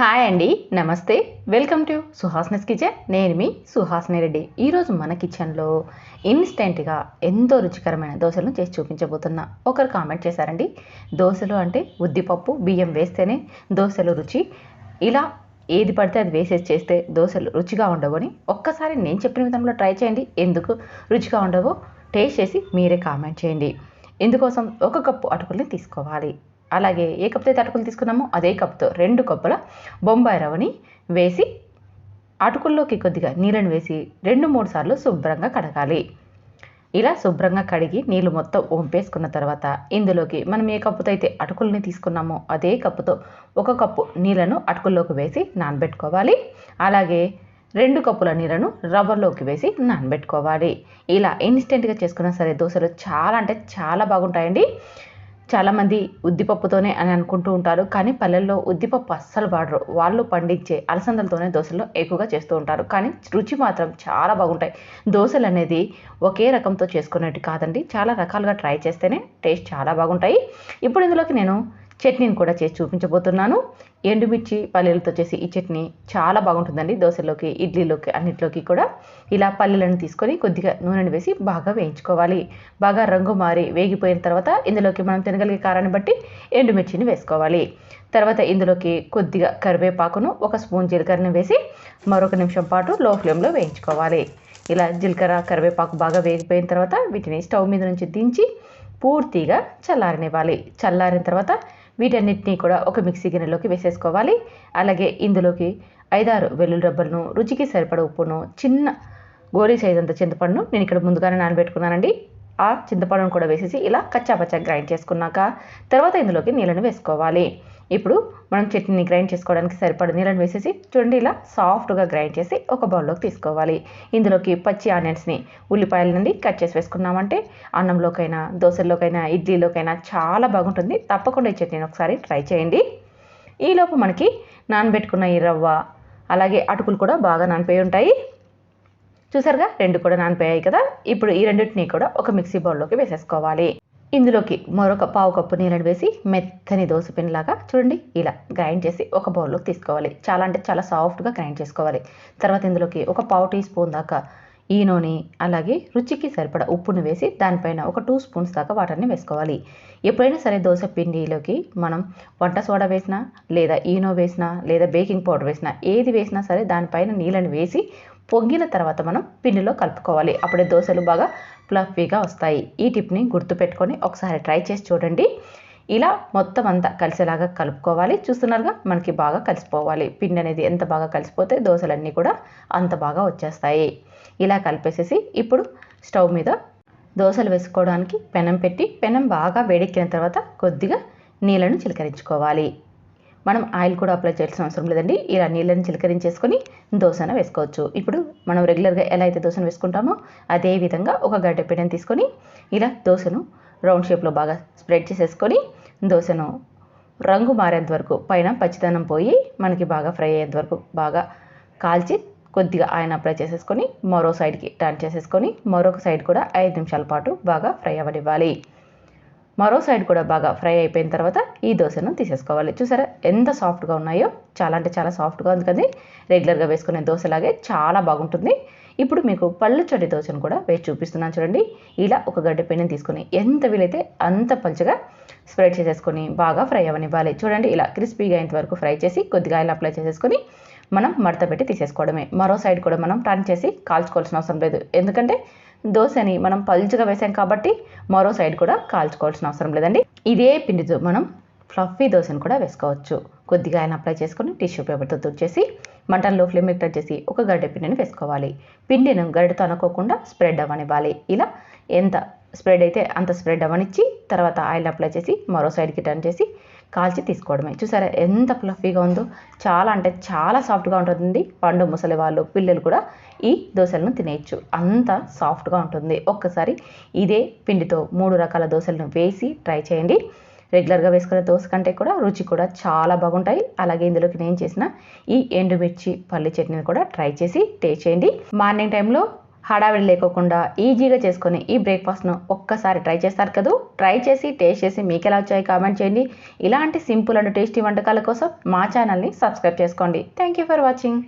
Hi అండి నమస్తే. Welcome to సుహాస్నస్ కిచెన్. నేను మీ సుహాస్ని రెడ్డి. ఈరోజు మన కిచెన్లో ఇన్స్టెంట్గా ఎంతో రుచికరమైన దోశలను చేసి చూపించబోతున్నా. ఒకరు కామెంట్ చేశారండి దోశలు అంటే ఉద్దిపప్పు బియ్యం వేస్తేనే దోశలు రుచి. ఇలా ఏది పడితే అది వేసేసి చేస్తే దోశలు రుచిగా ఉండవని ఒక్కసారి నేను చెప్పిన విధంలో ట్రై చేయండి. ఎందుకు రుచిగా ఉండవో టేస్ట్ చేసి మీరే కామెంట్ చేయండి. ఇందుకోసం ఒక కప్పు అటుకుల్ని తీసుకోవాలి. అలాగే ఏ కప్తో అయితే అటుకులు తీసుకున్నామో అదే కప్తో రెండు కప్పుల బొంబాయి రవ్వని వేసి అటుకుల్లోకి కొద్దిగా నీళ్ళని వేసి రెండు మూడు సార్లు శుభ్రంగా కడగాలి. ఇలా శుభ్రంగా కడిగి నీళ్ళు మొత్తం వంపేసుకున్న తర్వాత ఇందులోకి మనం ఏ కప్పుతో అయితే అటుకుల్ని తీసుకున్నామో అదే కప్పుతో ఒక కప్పు నీళ్ళను అటుకుల్లోకి వేసి నానబెట్టుకోవాలి. అలాగే రెండు కప్పుల నీళ్ళను రవ్వలోకి వేసి నానబెట్టుకోవాలి. ఇలా ఇన్స్టెంట్గా చేసుకున్నా సరే దోశలు చాలా అంటే చాలా బాగుంటాయండి. చాలామంది ఉద్దిపప్పుతోనే అని అనుకుంటూ ఉంటారు. కానీ పల్లెల్లో ఉద్దిపప్పు అస్సలు వాడరు. వాళ్ళు పండించే అలసందలతోనే దోశలు ఎక్కువగా చేస్తూ ఉంటారు. కానీ రుచి మాత్రం చాలా బాగుంటాయి. దోశలు అనేది ఒకే రకంతో చేసుకునేవి కాదండి. చాలా రకాలుగా ట్రై చేస్తేనే టేస్ట్ చాలా బాగుంటాయి. ఇప్పుడు ఇందులోకి నేను చట్నీని కూడా చేసి చూపించబోతున్నాను. ఎండుమిర్చి పల్లీలతో చేసి ఈ చట్నీ చాలా బాగుంటుందండి దోశలోకి ఇడ్లీలోకి అన్నిట్లోకి కూడా. ఇలా పల్లీలను తీసుకొని కొద్దిగా నూనెను వేసి బాగా వేయించుకోవాలి. బాగా రంగు మారి వేగిపోయిన తర్వాత ఇందులోకి మనం తినగలిగే కారాన్ని బట్టి ఎండుమిర్చిని వేసుకోవాలి. తర్వాత ఇందులోకి కొద్దిగా కరివేపాకును ఒక స్పూన్ జీలకర్రని వేసి మరొక నిమిషం పాటు లో ఫ్లేమ్లో వేయించుకోవాలి. ఇలా జీలకర్ర కరివేపాకు బాగా వేగిపోయిన తర్వాత వీటిని స్టవ్ మీద నుంచి దించి పూర్తిగా చల్లారనివ్వాలి. చల్లారిన తర్వాత వీటన్నిటినీ కూడా ఒక మిక్సీ గిన్నెలోకి వేసేసుకోవాలి. అలాగే ఇందులోకి ఐదారు వెల్లుల్లి రబ్బలను రుచికి సరిపడ ఉప్పును చిన్న గోరీ సైజ్ అంత చింతపండును నేను ఇక్కడ ముందుగానే నానబెట్టుకున్నానండి. ఆ చింతపండును కూడా వేసేసి ఇలా కచ్చాపచ్చా గ్రైండ్ చేసుకున్నాక తర్వాత ఇందులోకి నీళ్ళని వేసుకోవాలి. ఇప్పుడు మనం చట్నీని గ్రైండ్ చేసుకోవడానికి సరిపడ నీళ్ళని వేసేసి చూడండి ఇలా సాఫ్ట్గా గ్రైండ్ చేసి ఒక బౌల్లోకి తీసుకోవాలి. ఇందులోకి పచ్చి ఆనియన్స్ని ఉల్లిపాయల నుండి కట్ చేసి వేసుకున్నామంటే అన్నంలోకైనా దోశల్లోకైనా ఇడ్లీలోకైనా చాలా బాగుంటుంది. తప్పకుండా ఈ చట్నీని ఒకసారి ట్రై చేయండి. ఈలోపు మనకి నానబెట్టుకున్న ఈ రవ్వ అలాగే అటుకులు కూడా బాగా నానిపోయి ఉంటాయి. చూసారుగా? రెండు కూడా నానిపోయాయి కదా? ఇప్పుడు ఈ రెండింటిని కూడా ఒక మిక్సీ బౌల్లోకి వేసేసుకోవాలి. ఇందులోకి మరొక పావు కప్పు నీళ్ళని వేసి మెత్తని దోశ పిండిలాగా చూడండి ఇలా గ్రైండ్ చేసి ఒక బౌల్లోకి తీసుకోవాలి. చాలా అంటే చాలా సాఫ్ట్గా గ్రైండ్ చేసుకోవాలి. తర్వాత ఇందులోకి ఒక పావు టీ స్పూన్ దాకా ఈనోని అలాగే రుచికి సరిపడ ఉప్పును వేసి దానిపైన ఒక టూ స్పూన్స్ దాకా వాటర్ని వేసుకోవాలి. ఎప్పుడైనా సరే దోశ పిండిలోకి మనం వంట సోడా వేసినా లేదా ఈనో వేసినా లేదా బేకింగ్ పౌడర్ వేసినా ఏది వేసినా సరే దానిపైన నీళ్ళని వేసి పొంగిన తర్వాత మనం పిండిలో కలుపుకోవాలి. అప్పుడే దోశలు బాగా ఫ్లఫీగా వస్తాయి. ఈ టిప్ని గుర్తుపెట్టుకొని ఒకసారి ట్రై చేసి చూడండి. ఇలా మొత్తం అంతా కలిసేలాగా కలుపుకోవాలి. చూస్తున్నారుగా మనకి బాగా కలిసిపోవాలి. పిండి అనేది ఎంత బాగా కలిసిపోతే దోశలన్నీ కూడా అంత బాగా వచ్చేస్తాయి. ఇలా కలిపేసేసి ఇప్పుడు స్టవ్ మీద దోశలు వేసుకోవడానికి పెనం పెట్టి పెనం బాగా వేడెక్కిన తర్వాత కొద్దిగా నీళ్ళను చిలకరించుకోవాలి. మనం ఆయిల్ కూడా అప్లై చేయాల్సిన అవసరం లేదండి. ఇలా నీళ్ళని చిలకరించేసుకొని దోశను వేసుకోవచ్చు. ఇప్పుడు మనం రెగ్యులర్గా ఎలా అయితే దోశను వేసుకుంటామో అదే విధంగా ఒక గడ్డ పిండిని తీసుకొని ఇలా దోశను రౌండ్ షేప్లో బాగా స్ప్రెడ్ చేసేసుకొని దోశను రంగు మారేంత వరకు పైన పచ్చిదనం పోయి మనకి బాగా ఫ్రై అయ్యేంత వరకు బాగా కాల్చి కొద్దిగా ఆయన అప్లై చేసేసుకొని మరో సైడ్కి టర్న్ చేసేసుకొని మరొక సైడ్ కూడా ఐదు నిమిషాల పాటు బాగా ఫ్రై అవ్వనివ్వాలి. మరో సైడ్ కూడా బాగా ఫ్రై అయిపోయిన తర్వాత ఈ దోశను తీసేసుకోవాలి. చూసారా? ఎంత సాఫ్ట్గా ఉన్నాయో. చాలా అంటే చాలా సాఫ్ట్గా ఉంది కదా రెగ్యులర్గా వేసుకునే దోశలాగే చాలా బాగుంటుంది. ఇప్పుడు మీకు పళ్ళు చడి దోశను కూడా వేసి చూపిస్తున్నాను చూడండి. ఇలా ఒక గడ్డ పిండిని తీసుకొని ఎంత వీలైతే అంత పలుచగా స్ప్రెడ్ చేసేసుకొని బాగా ఫ్రై అవ్వనివ్వాలి చూడండి ఇలా క్రిస్పీగా అయ్యేంత వరకు ఫ్రై చేసి కొద్దిగా ఆయిల్ అప్లై చేసేసుకొని మనం మడత పెట్టి తీసేసుకోవడమే. మరో సైడ్ కూడా మనం టర్న్ చేసి కాల్చుకోవాల్సిన అవసరం లేదు. ఎందుకంటే దోశని మనం పలుచగా వేసాం కాబట్టి మరో సైడ్ కూడా కాల్చుకోవాల్సిన అవసరం లేదండి. ఇదే పిండితో మనం ఫ్లఫీ దోశను కూడా వేసుకోవచ్చు. కొద్దిగా ఆయన అప్లై చేసుకొని టిష్యూ పేపర్తో తుడిచేసి మంటల్లో ఫ్లేమ్ టచ్ చేసి ఒక గడ్డ పిండిని వేసుకోవాలి. పిండిని గడ్డతో అనుకోకుండా స్ప్రెడ్ అవ్వనివ్వాలి. ఇలా ఎంత స్ప్రెడ్ అయితే అంత స్ప్రెడ్ అవ్వనిచ్చి తర్వాత ఆయిల్ అప్లై చేసి మరో సైడ్కి టర్న్ చేసి కాల్చి తీసుకోవడమే. చూసారా ఎంత ఫ్లఫీగా ఉందో? చాలా అంటే చాలా సాఫ్ట్గా ఉంటుంది పండు ముసలి వాళ్ళు పిల్లలు కూడా ఈ దోశలను తినేయచ్చు. అంత సాఫ్ట్గా ఉంటుంది. ఒక్కసారి ఇదే పిండితో మూడు రకాల దోశలను వేసి ట్రై చేయండి. రెగ్యులర్గా వేసుకునే దోశ కంటే కూడా రుచి కూడా చాలా బాగుంటాయి. అలాగే ఇందులోకి నేను చేసిన ఈ ఎండుమిర్చి పల్లి చట్నీని కూడా ట్రై చేసి టేస్ట్ చేయండి. మార్నింగ్ టైంలో హడావిడి లేకోకుండా ఈజీగా చేసుకొని ఈ బ్రేక్ఫాస్ట్ను ఒక్కసారి ట్రై చేస్తారు కదూ? ట్రై చేసి టేస్ట్ చేసి మీకు ఎలా వచ్చాయి కామెంట్ చేయండి. ఇలాంటి సింపుల్ అండ్ టేస్టీ వంటకాల కోసం మా ఛానల్ని సబ్స్క్రైబ్ చేసుకోండి. Thank you for watching.